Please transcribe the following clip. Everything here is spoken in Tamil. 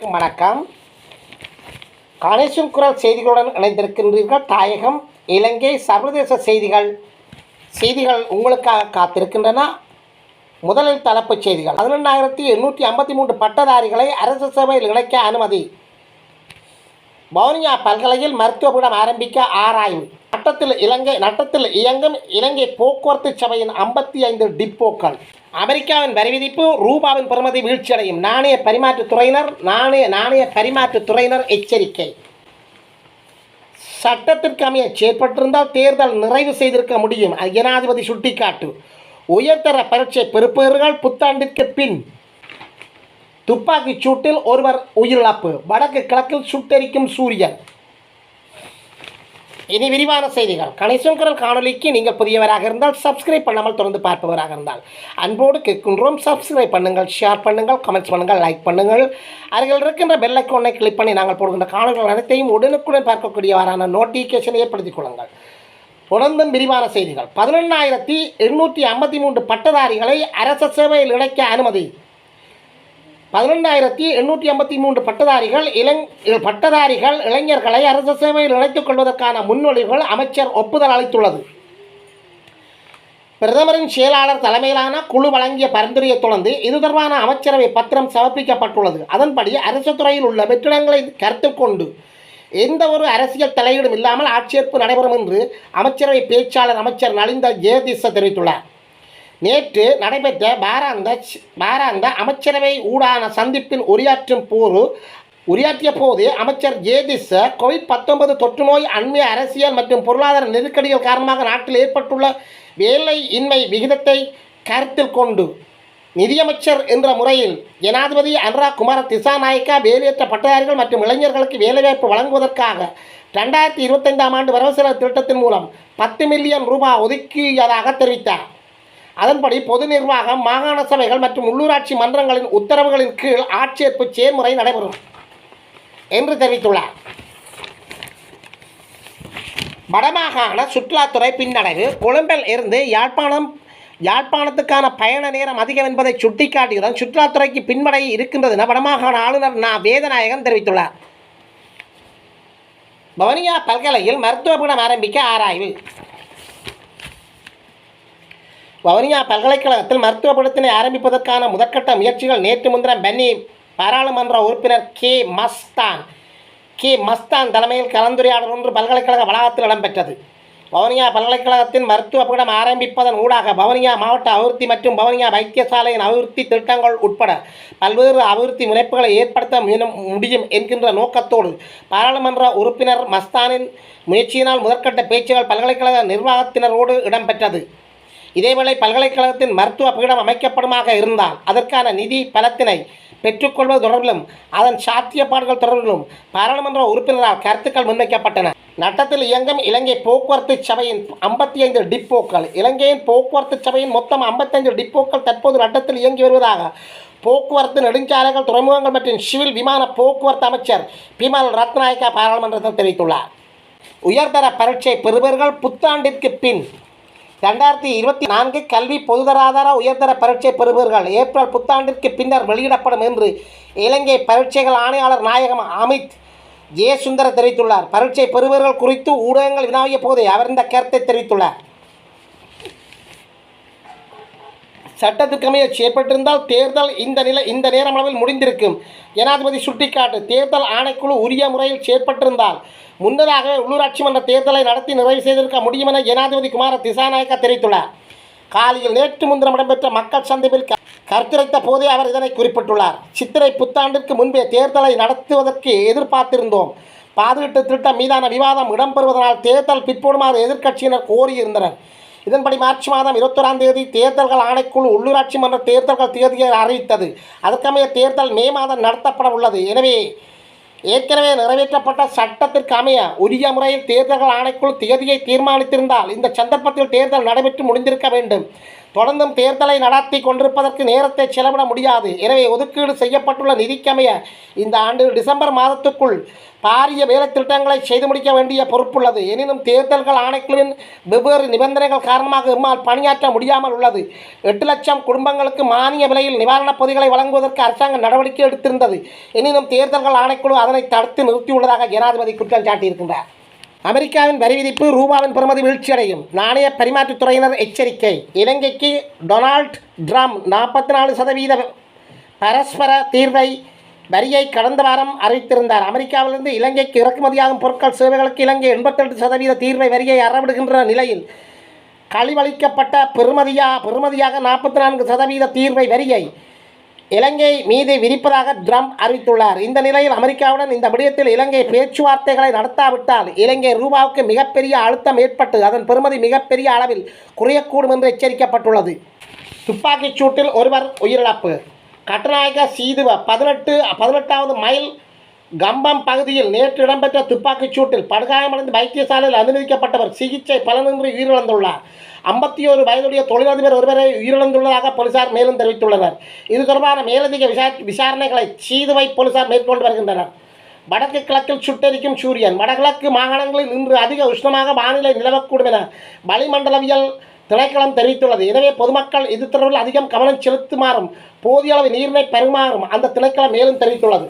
வணக்கம். கணேசன் குரல் செய்திகளுடன் இணைந்திருக்கின்றீர்கள். தாயகம் இலங்கை சர்வதேச செய்திகள். செய்திகள் உங்களுக்காக காத்திருக்கின்றன. முதலில் தலைப்புச் செய்திகள். பதினெண்ணாயிரத்தி எண்ணூற்றி ஐம்பத்தி மூன்று பட்டதாரிகளை அரசு சேவையில் இணைக்க அனுமதி. வவுனியா பல்கலையில் மருத்துவபீடம் ஆரம்பிக்க ஆராய்வு. நட்டத்தில் இலங்கை நட்டத்தில் இயங்கும் இலங்கை போக்குவரத்து சபையின் ஐம்பத்தி ஐந்து டிப்போக்கள். அமெரிக்காவின் வரி விதிப்பு ரூபாவின் பெறுமதி வீழ்ச்சியடையும். நாணய பரிமாற்றுத் துறையினர் நாணய நாணய பரிமாற்றுத் துறையினர் எச்சரிக்கை. சட்டத்திற்கு அமைய செயற்பட்டிருந்தால் தேர்தல் நிறைவு செய்திருக்க முடியும். ஜனாதிபதி சுட்டிக்காட்டு. உயர்தர பரீட்சை பெறுப்பவர்கள் புத்தாண்டிற்கு பின் துப்பாக்கிச் சூட்டில் ஒருவர் உயிரிழப்பு. வடக்கு கிழக்கில் சுட்டெரிக்கும் சூரியன். இனி விரிவான செய்திகள். கணேசன்குரல் காணொலிக்கு நீங்கள் புதியவராக இருந்தால் சப்ஸ்கிரைப் பண்ணாமல் தொடர்ந்து பார்ப்பவராக இருந்தால் அன்போடு கேட்கின்றோம். சப்ஸ்கிரைப் பண்ணுங்கள் ஷேர் பண்ணுங்கள் கமெண்ட்ஸ் பண்ணுங்கள் லைக் பண்ணுங்கள். அருகில் இருக்கின்ற பெல் ஐக்கோனை கிளிக் பண்ணி நாங்கள் போடுகின்ற காணொலிகள் அனைத்தையும் உடனுக்குடன் பார்க்கக்கூடியவாறான நோட்டிஃபிகேஷனை ஏற்படுத்திக் கொள்ளுங்கள். தொடர்ந்தும் விரிவான செய்திகள். பதினெண்ணாயிரத்தி எண்ணூற்றி ஐம்பத்தி மூன்று பட்டதாரிகளை அரச சேவையில் இணைக்க அனுமதி. பதினெண்டாயிரத்தி எண்ணூற்றி ஐம்பத்தி மூன்று பட்டதாரிகள் இளங் பட்டதாரிகள் இளைஞர்களை அரசு சேவையில் இணைத்துக் கொள்வதற்கான முன்மொழிவுகள் அமைச்சர் ஒப்புதல் அளித்துள்ளது. பிரதமரின் செயலாளர் தலைமையிலான குழு வழங்கிய பரிந்துரையை தொடர்ந்து இது தொடர்பான அமைச்சரவை பத்திரம் சமர்ப்பிக்கப்பட்டுள்ளது. அதன்படி அரசு துறையில் உள்ள வெற்றிடங்களை கருத்தில் கொண்டு எந்த ஒரு அரசியல் தலையீடும் இல்லாமல் ஆட்சேர்ப்பு நடைபெறும் என்று அமைச்சரவை பேச்சாளர் அமைச்சர் நலிந்த ஜெயதிச தெரிவித்துள்ளார். நேற்று நடைபெற்ற பாராந்த பாராந்த அமைச்சரவை ஊடான சந்திப்பில் உரையாற்றும் போது உரையாற்றிய போது அமைச்சர் ஜேதிஸ் கோவிட் பத்தொன்பது தொற்று நோய் அண்மைய அரசியல் மற்றும் பொருளாதார நெருக்கடிகள் காரணமாக நாட்டில் ஏற்பட்டுள்ள வேலை இன்மை விகிதத்தை கருத்தில் கொண்டு நிதியமைச்சர் என்ற முறையில் ஜனாதிபதி அனுரா குமார திசாநாயக்கா வேலையற்ற பட்டதாரிகள் மற்றும் இளைஞர்களுக்கு வேலைவாய்ப்பு வழங்குவதற்காக ரெண்டாயிரத்தி இருபத்தைந்தாம் ஆண்டு வரவு செலவு திட்டத்தின் மூலம் பத்து மில்லியன் ரூபாய் ஒதுக்கியதாக தெரிவித்தார். அதன்படி பொது நிர்வாகம் மாகாண சபைகள் மற்றும் உள்ளூராட்சி மன்றங்களின் உத்தரவுகளின் கீழ் ஆட்சேர்ப்பு செயல்முறை நடைபெறும் என்று தெரிவித்துள்ளார். வடமாகாண சுற்றுலாத்துறை பின்னடைவு கொழும்பில் இருந்து யாழ்ப்பாணம் யாழ்ப்பாணத்துக்கான பயண நேரம் அதிகம் என்பதை சுட்டிக்காட்டியுடன் சுற்றுலாத்துறைக்கு பின்மடை இருக்கின்றது என வடமாகாண ஆளுநர் நா. வேதநாயகன் தெரிவித்துள்ளார். பவனியா பல்கலையில் மருத்துவ பீடம் ஆரம்பிக்க ஆராய்வு. வவுனியா பல்கலைக்கழகத்தில் மருத்துவ படத்தினை ஆரம்பிப்பதற்கான முதற்கட்ட முயற்சிகள் நேற்று முன்தினம் பென்னி பாராளுமன்ற உறுப்பினர் கே மஸ்தான். கே மஸ்தான் தலைமையில் கலந்துரையாடல் ஒன்று பல்கலைக்கழக வளாகத்தில் இடம்பெற்றது. வவுனியா பல்கலைக்கழகத்தின் மருத்துவ பீடம் ஆரம்பிப்பதன் ஊடாக வவுனியா மாவட்ட அபிவிருத்தி மற்றும் வவுனியா வைத்தியசாலையின் அபிவிருத்தி திட்டங்கள் உட்பட பல்வேறு அபிவிருத்தி முனைப்புகளை ஏற்படுத்த முடியும் என்கின்ற நோக்கத்தோடு பாராளுமன்ற உறுப்பினர் மஸ்தானின் முயற்சியினால் முதற்கட்ட பேச்சுகள் பல்கலைக்கழக நிர்வாகத்தினரோடு இடம்பெற்றது. இதேவேளை பல்கலைக்கழகத்தின் மருத்துவ பீடம் அமைக்கப்படுமாக இருந்தால் அதற்கான நிதி பலத்தினை பெற்றுக்கொள்வது தொடர்பிலும் அதன் சாத்தியப்பாடுகள் தொடர்பிலும் பாராளுமன்ற உறுப்பினரால் கருத்துக்கள் முன்வைக்கப்பட்டன. நட்டத்தில் இயங்கும் இலங்கை போக்குவரத்து சபையின் ஐம்பத்தி ஐந்து டிப்போக்கள் இலங்கையின் போக்குவரத்து சபையின் மொத்தம் ஐம்பத்தைந்து டிப்போக்கள் தற்போது நட்டத்தில் இயங்கி வருவதாக போக்குவரத்து நெடுஞ்சாலைகள் துறைமுகங்கள் மற்றும் சிவில் விமான போக்குவரத்து அமைச்சர் பிமல் ரத்நாயக்கா பாராளுமன்றத்தில் தெரிவித்துள்ளார். உயர்தர பரீட்சை பெறுபவர்கள் புத்தாண்டிற்கு பின் ரெண்டாயிரத்தி இருபத்தி நான்கு கல்வி பொதுதராதார உயர்தர பரீட்சை பெறுபவர்கள் ஏப்ரல் புத்தாண்டிற்கு பின்னர் வெளியிடப்படும் என்று இலங்கை பரீட்சைகள் ஆணையாளர் நாயகம் அமித் ஜெயசுந்தர தெரிவித்துள்ளார். பரீட்சை பெறுபவர்கள் குறித்து ஊடகங்கள் வினாவிய போது அவர் இந்த கருத்தை தெரிவித்துள்ளார். சட்டத்திற்கமைய செயற்பட்டிருந்தால் தேர்தல் இந்த நிலை இந்த நேரமளவில் முடிந்திருக்கும். ஜனாதிபதி சுட்டிக்காட்டு தேர்தல் ஆணைக்குழு உரிய முறையில் செயற்பட்டிருந்தால் முன்னதாக உள்ளூராட்சி மன்ற தேர்தலை நடத்தி நிறைவு செய்திருக்க முடியும் என ஜனாதிபதி குமார திசாநாயக்கா தெரிவித்துள்ளார். காலையில் நேற்று முன்தினம் இடம்பெற்ற மக்கள் சந்திப்பில் கருத்துரைத்த போதே அவர் இதனை குறிப்பிட்டுள்ளார். சித்திரை புத்தாண்டிற்கு முன்பே தேர்தலை நடத்துவதற்கு எதிர்பார்த்திருந்தோம். பாதுகாட்டு திட்டம் மீதான விவாதம் இடம்பெறுவதனால் தேர்தல் பிற்போடுமாறு எதிர்க்கட்சியினர் கோரியிருந்தனர். இதன்படி மார்ச் மாதம் இருபத்தொராம் தேதி தேர்தல்கள் ஆணைக்குழு உள்ளூராட்சி மன்ற தேர்தல்கள் தேதியை அறிவித்தது. அதற்கமைய தேர்தல் மே மாதம் நடத்தப்பட உள்ளது. எனவே ஏற்கனவே நிறைவேற்றப்பட்ட சட்டத்திற்கு அமைய உரிய முறையில் தேர்தல்கள் ஆணைக்குழு தேதியை தீர்மானித்திருந்தால் இந்த சந்தர்ப்பத்தில் தேர்தல் நடைபெற்று முடிந்திருக்க வேண்டும். தொடர்ந்தும் தேர்தலை நடத்தி கொண்டிருப்பதற்கு நேரத்தை செலவிட முடியாது. எனவே ஒதுக்கீடு செய்யப்பட்டுள்ள நிதிக்கமைய இந்த ஆண்டு டிசம்பர் மாதத்துக்குள் பாரிய வேலைத்திட்டங்களை செய்து முடிக்க வேண்டிய பொறுப்புள்ளது. எனினும் தேர்தல்கள் ஆணைக்குழுவின் வெவ்வேறு நிபந்தனைகள் காரணமாக இம்மால் பணியாற்ற முடியாமல் உள்ளது. எட்டு லட்சம் குடும்பங்களுக்கு மானிய விலையில் நிவாரணப் பொதிகளை வழங்குவதற்கு அரசாங்கம் நடவடிக்கை எடுத்திருந்தது. எனினும் தேர்தல்கள் ஆணைக்குழு அதனை தடுத்து நிறுத்தியுள்ளதாக ஜனாதிபதி குற்றம் சாட்டியிருக்கின்றார். அமெரிக்காவின் வரி விதிப்பு ரூபாவின் பெறுமதி வீழ்ச்சியடையும். நாணய பரிமாற்றுத்துறையினர் எச்சரிக்கை. இலங்கைக்கு டொனால்ட் ட்ரம்ப் நாற்பத்தி நாலு சதவீத பரஸ்பர தீர்வை வரியை கடந்த வாரம் அறிவித்திருந்தார். அமெரிக்காவிலிருந்து இலங்கைக்கு இறக்குமதியாகும் பொருட்கள் சேவைகளுக்கு இலங்கை எண்பத்தெட்டு சதவீத தீர்வை வரியை அறவிடுகின்ற நிலையில் கழிவளிக்கப்பட்ட பெருமதியா பெறுமதியாக நாற்பத்தி நான்கு சதவீத தீர்வை வரியை இலங்கை மீது விரிப்பதாக ட்ரம்ப் அறிவித்துள்ளார். இந்த நிலையில் அமெரிக்காவுடன் இந்த விடயத்தில் இலங்கை பேச்சுவார்த்தைகளை நடத்தாவிட்டால் இலங்கை ரூபாவுக்கு மிகப்பெரிய அழுத்தம் ஏற்பட்டு அதன் பெறுமதி மிகப்பெரிய அளவில் குறையக்கூடும் என்று எச்சரிக்கப்பட்டுள்ளது. துப்பாக்கிச் சூட்டில் ஒருவர் உயிரிழப்பு. கட்டநாயக்கா சீதுவ பதினெட்டு பதினெட்டாவது மைல் கம்பம் பகுதியில் நேற்று இடம்பெற்ற துப்பாக்கிச் சூட்டில் படுகாயமடைந்து வைத்தியசாலையில் அனுமதிக்கப்பட்டவர் சிகிச்சை பலனின்றி உயிரிழந்துள்ளார். ஐம்பத்தி ஒரு வயதுடைய தொழிலதிபர் ஒருவரை உயிரிழந்துள்ளதாக போலீசார் மேலும் தெரிவித்துள்ளனர். இது தொடர்பான மேலதிக விசா விசாரணைகளை சீதுவை போலீசார் மேற்கொண்டு வருகின்றனர். வடக்கு கிழக்கில் சுட்டெரிக்கும் சூரியன் வடகிழக்கு மாகாணங்களில் இன்று அதிக உஷ்ணமாக வானிலை நிலவக்கூடும் என வளிமண்டலவியல் திணைக்களம் தெரிவித்துள்ளது. எனவே பொதுமக்கள் இது தொடர்பில் அதிகம் கவனம் செலுத்துமாறும் போதிய அளவு நீரினை பெறுமாறும் அந்த திணைக்களம் மேலும் தெரிவித்துள்ளது.